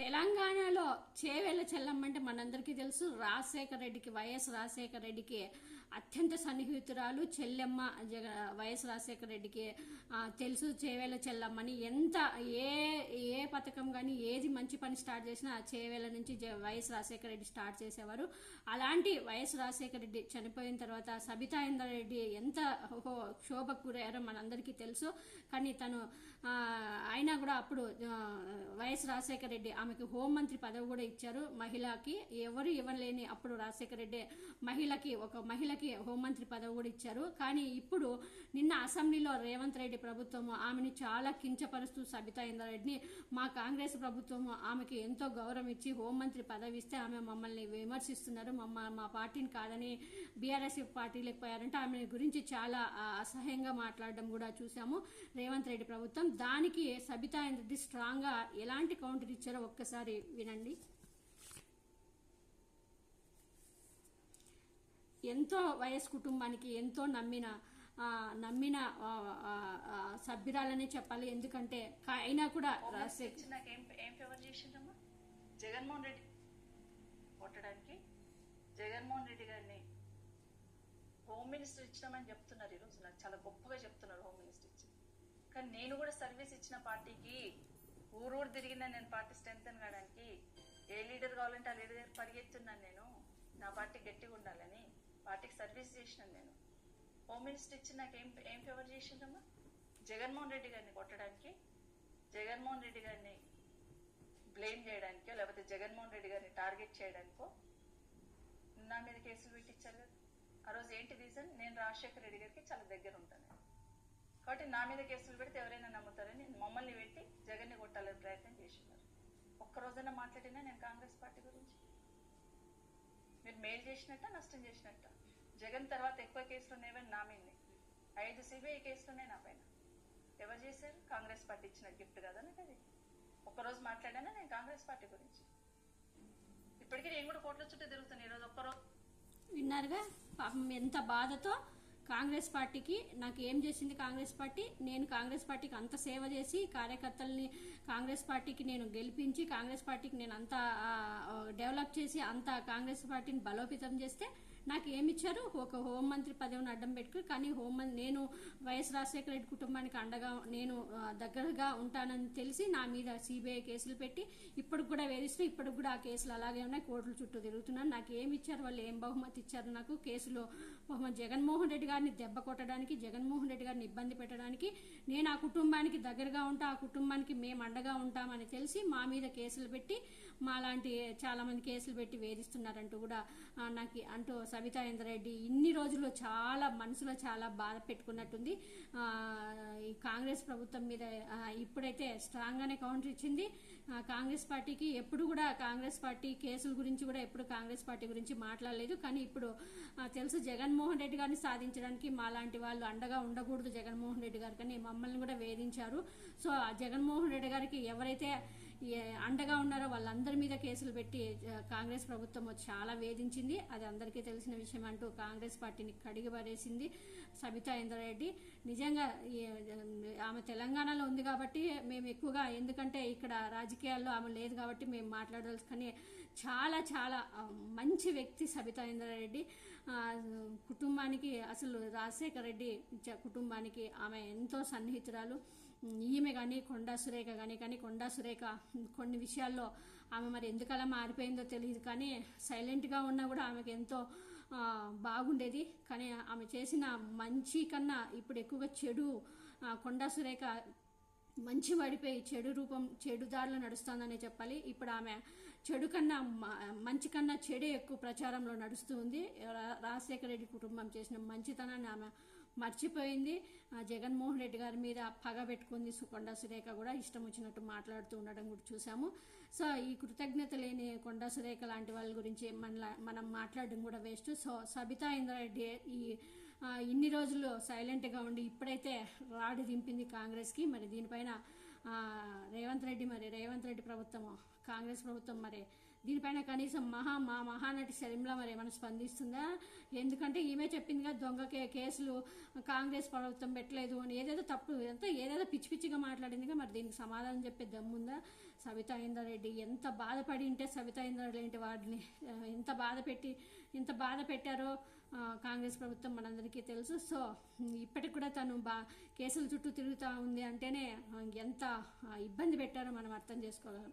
తెలంగాణలో చేవేళ్ళ చెల్లమ్మంటే మనందరికీ తెలుసు. రాజశేఖర రెడ్డికి వైఎస్ రాజశేఖర రెడ్డికి అత్యంత సన్నిహితురాలు చెల్లెమ్మ. జగ వైఎస్ రాజశేఖర రెడ్డికి తెలుసు చేవేళ్ళ చెల్లమ్మని. ఎంత ఏ ఏ పథకం కానీ ఏది మంచి పని స్టార్ట్ చేసినా చేవేళ్ళ నుంచి వైఎస్ రాజశేఖర రెడ్డి స్టార్ట్ చేసేవారు. అలాంటి వైఎస్ రాజశేఖర రెడ్డి చనిపోయిన తర్వాత సబితా ఇందర్ రెడ్డి ఎంత హో- శోభకు గురయ్యారో మనందరికీ తెలుసు. కానీ తను అయినా కూడా అప్పుడు వైఎస్ రాజశేఖర రెడ్డి ఆమెకు హోంమంత్రి పదవి కూడా ఇచ్చారు. మహిళకి ఎవరు ఇవ్వలేని అప్పుడు రాజశేఖర రెడ్డి మహిళకి ఒక మహిళకి హోంమంత్రి పదవి కూడా ఇచ్చారు. కానీ ఇప్పుడు నిన్న అసెంబ్లీలో రేవంత్ రెడ్డి ప్రభుత్వం ఆమెని చాలా కించపరుస్తూ సబితా ఇంద్రారెడ్డిని మా కాంగ్రెస్ ప్రభుత్వం ఆమెకి ఎంతో గౌరవం ఇచ్చి హోంమంత్రి పదవి ఇస్తే ఆమె మమ్మల్ని విమర్శిస్తున్నారు. మమ్మ మా పార్టీని కాదని బీఆర్ఎస్ పార్టీలకు పోయారంటే ఆమె గురించి చాలా అసహ్యంగా మాట్లాడడం కూడా చూసాము. రేవంత్ రెడ్డి ప్రభుత్వం దానికి సబితా రెడ్డి స్ట్రాంగ్గా ఎలాంటి కౌంటర్ ఇచ్చారో ఒక్కసారి వినండి. ఎంతో వయస్ కుటుంబానికి ఎంతో నమ్మిన నమ్మిన సభ్యురాలనే చెప్పాలి. ఎందుకంటే అయినా కూడా జగన్మోహన్ రెడ్డి కొట్టడానికి జగన్మోహన్ రెడ్డి గారిని హోమ్ మినిస్టర్ ఇచ్చినామని చెప్తున్నారు ఈరోజు నాకు చాలా గొప్పగా చెప్తున్నారు హోమ్ మినిస్టర్ ఇచ్చి. కానీ నేను కూడా సర్వీస్ ఇచ్చిన పార్టీకి ఊరూరు తిరిగిన నేను పార్టీ స్ట్రెంగ్ కావడానికి ఏ లీడర్ కావాలంటే ఆ లీడర్ పరిగెత్తున్నాను నేను. నా పార్టీ గట్టిగా ఉండాలని పార్టీకి సర్వీస్ చేసినాను నేను. హోమ్ మినిస్టర్ ఇచ్చి నాకు ఏం ఏం ఫేవర్ చేసిందమ్మా జగన్మోహన్ రెడ్డి గారిని కొట్టడానికి జగన్మోహన్ రెడ్డి గారిని బ్లేమ్ చేయడానికో లేకపోతే జగన్మోహన్ రెడ్డి గారిని టార్గెట్ చేయడానికో నా మీద కేసులు పెట్టించారు కదా. ఆ రోజు ఏంటి రీజన్ నేను రాజశేఖర రెడ్డి గారికి చాలా దగ్గర ఉంటాను. కాబట్టి నా మీద కేసులు పెడితే ఎవరైనా నమ్ముతారని మమ్మల్ని పెట్టి జగన్ని కొట్టాలని ప్రయత్నం చేసినారు ఒక్క రోజైనా మాట్లాడినా నేను కాంగ్రెస్ పార్టీ గురించి. మీరు మేలు చేసినట్ట నష్టం చేసినట్ట? జగన్ తర్వాత ఎక్కువ కేసులు ఉన్నాయని నా మీదనే ఐదు సిబిఐ కేసులు ఉన్నాయి నా పైన. ఎవరు చేశారు? కాంగ్రెస్ పార్టీ ఇచ్చిన గిఫ్ట్ కదా నాకు అది? ఒక్కరోజు మాట్లాడానా నేను కాంగ్రెస్ పార్టీ గురించి. ఇప్పటికీ నేను కూడా కోట్ల చుట్టూ తిరుగుతాను ఈరోజు ఒక్కరోజు విన్నారుగా? పాపం ఎంత బాధతో కాంగ్రెస్ పార్టీకి నాకు ఏం చేసింది కాంగ్రెస్ పార్టీ? నేను కాంగ్రెస్ పార్టీకి అంత సేవ చేసి కార్యకర్తల్ని కాంగ్రెస్ పార్టీకి నేను గెలిపించి కాంగ్రెస్ పార్టీకి నేను అంత డెవలప్ చేసి అంత కాంగ్రెస్ పార్టీని బలోపేతం చేస్తే నాకు ఏమి ఇచ్చారు ఒక హోంమంత్రి పదవిని అడ్డం పెట్టుకుని కానీ హోంమంత్రి నేను వైఎస్ రాజశేఖర రెడ్డి కుటుంబానికి అండగా నేను దగ్గరగా ఉంటానని తెలిసి నా మీద సిబిఐ కేసులు పెట్టి ఇప్పటికి కూడా వేధిస్తూ ఇప్పటికి కూడా ఆ కేసులు అలాగే ఉన్నాయి. కోర్టుల చుట్టూ తిరుగుతున్నాను. నాకు ఏమి ఇచ్చారు వాళ్ళు ఏం బహుమతి ఇచ్చారు నాకు? కేసులో బహుమతి జగన్మోహన్ రెడ్డి గారిని దెబ్బ కొట్టడానికి జగన్మోహన్ రెడ్డి గారిని ఇబ్బంది పెట్టడానికి నేను ఆ కుటుంబానికి దగ్గరగా ఉంటా ఆ కుటుంబానికి మేము అండగా ఉంటామని తెలిసి మా మీద కేసులు పెట్టి మా లాంటి చాలా మంది కేసులు పెట్టి వేధిస్తున్నారంటూ కూడా నాకు అంటూ సవితా ఇంద్రెడ్డి ఇన్ని రోజులు చాలా మనసులో చాలా బాధ పెట్టుకున్నట్టుంది. ఈ కాంగ్రెస్ ప్రభుత్వం మీద ఇప్పుడైతే స్ట్రాంగ్ గానే కౌంటర్ ఇచ్చింది. కాంగ్రెస్ పార్టీకి ఎప్పుడు కూడా కాంగ్రెస్ పార్టీ కేసుల గురించి కూడా ఎప్పుడు కాంగ్రెస్ పార్టీ గురించి మాట్లాడలేదు. కానీ ఇప్పుడు తెలుసు జగన్మోహన్ రెడ్డి గారిని సాధించడానికి మాలాంటి వాళ్ళు అండగా ఉండకూడదు జగన్మోహన్ రెడ్డి గారు. కానీ మమ్మల్ని కూడా వేధించారు. సో ఆ జగన్మోహన్ రెడ్డి గారికి ఎవరైతే అండగా ఉన్నారో వాళ్ళందరి మీద కేసులు పెట్టి కాంగ్రెస్ ప్రభుత్వం చాలా వేధించింది. అది అందరికీ తెలిసిన విషయం అంటూ కాంగ్రెస్ పార్టీని కడిగి పడేసింది సబితా ఇంద్రారెడ్డి. నిజంగా ఆమె తెలంగాణలో ఉంది కాబట్టి మేము ఎక్కువగా ఎందుకంటే ఇక్కడ రాజకీయాల్లో ఆమె లేదు కాబట్టి మేము మాట్లాడాల్సి కానీ చాలా చాలా మంచి వ్యక్తి సబితా ఇంద్రారెడ్డి. కుటుంబానికి అసలు రాజశేఖర రెడ్డి కుటుంబానికి ఆమె ఎంతో సన్నిహితురాలు. ఈమె కానీ కొండా సురేఖ కానీ కానీ కొండా సురేఖ కొన్ని విషయాల్లో ఆమె మరి ఎందుకలా మారిపోయిందో తెలియదు కానీ సైలెంట్గా ఉన్నా కూడా ఆమెకు ఎంతో బాగుండేది. కానీ ఆమె చేసిన మంచి కన్నా ఇప్పుడు ఎక్కువగా చెడు కొండా సురేఖ మంచి పడిపోయి చెడు రూపం చెడు దారిలో నడుస్తుందనే చెప్పాలి. ఇప్పుడు ఆమె చెడు కన్నా మంచి కన్నా చెడే ఎక్కువ ప్రచారంలో నడుస్తూ ఉంది. రాజశేఖర రెడ్డి కుటుంబం చేసిన మంచితనాన్ని ఆమె మర్చిపోయింది. జగన్మోహన్ రెడ్డి గారి మీద పగ పెట్టుకుంది కొండా సురేఖ కూడా. ఇష్టం వచ్చినట్టు మాట్లాడుతూ ఉండడం కూడా చూసాము. సో ఈ కృతజ్ఞత లేని కొండ సురేఖ లాంటి వాళ్ళ గురించి మన మనం మాట్లాడడం కూడా వేస్ట్. సో సబితా ఇంద్రారెడ్డి ఈ ఇన్ని రోజులు సైలెంట్గా ఉండి ఇప్పుడైతే రాడు దింపింది కాంగ్రెస్కి. మరి దీనిపైన రేవంత్ రెడ్డి మరి రేవంత్ రెడ్డి ప్రభుత్వం కాంగ్రెస్ ప్రభుత్వం మరి దీనిపైన కనీసం మహా మా మహానటి శర్మిల మరి ఏమైనా స్పందిస్తుందా? ఎందుకంటే ఈమె చెప్పిందిగా దొంగ కేసులు కాంగ్రెస్ ప్రభుత్వం పెట్టలేదు అని. ఏదేదో తప్పు ఎంత ఏదేదో పిచ్చి పిచ్చిగా మాట్లాడిందిగా మరి. దీనికి సమాధానం చెప్పే దమ్ముందా? సవితా ఇంద్రారెడ్డి ఎంత బాధపడి ఉంటే సవితా ఇంద్రారెడ్డి వాడిని. ఎంత బాధ పెట్టి ఎంత బాధ పెట్టారో కాంగ్రెస్ ప్రభుత్వం మనందరికీ తెలుసు. సో ఇప్పటికి కూడా తను బా కేసుల చుట్టూ తిరుగుతూ ఉంది అంటేనే ఎంత ఇబ్బంది పెట్టారో మనం అర్థం చేసుకోగలం.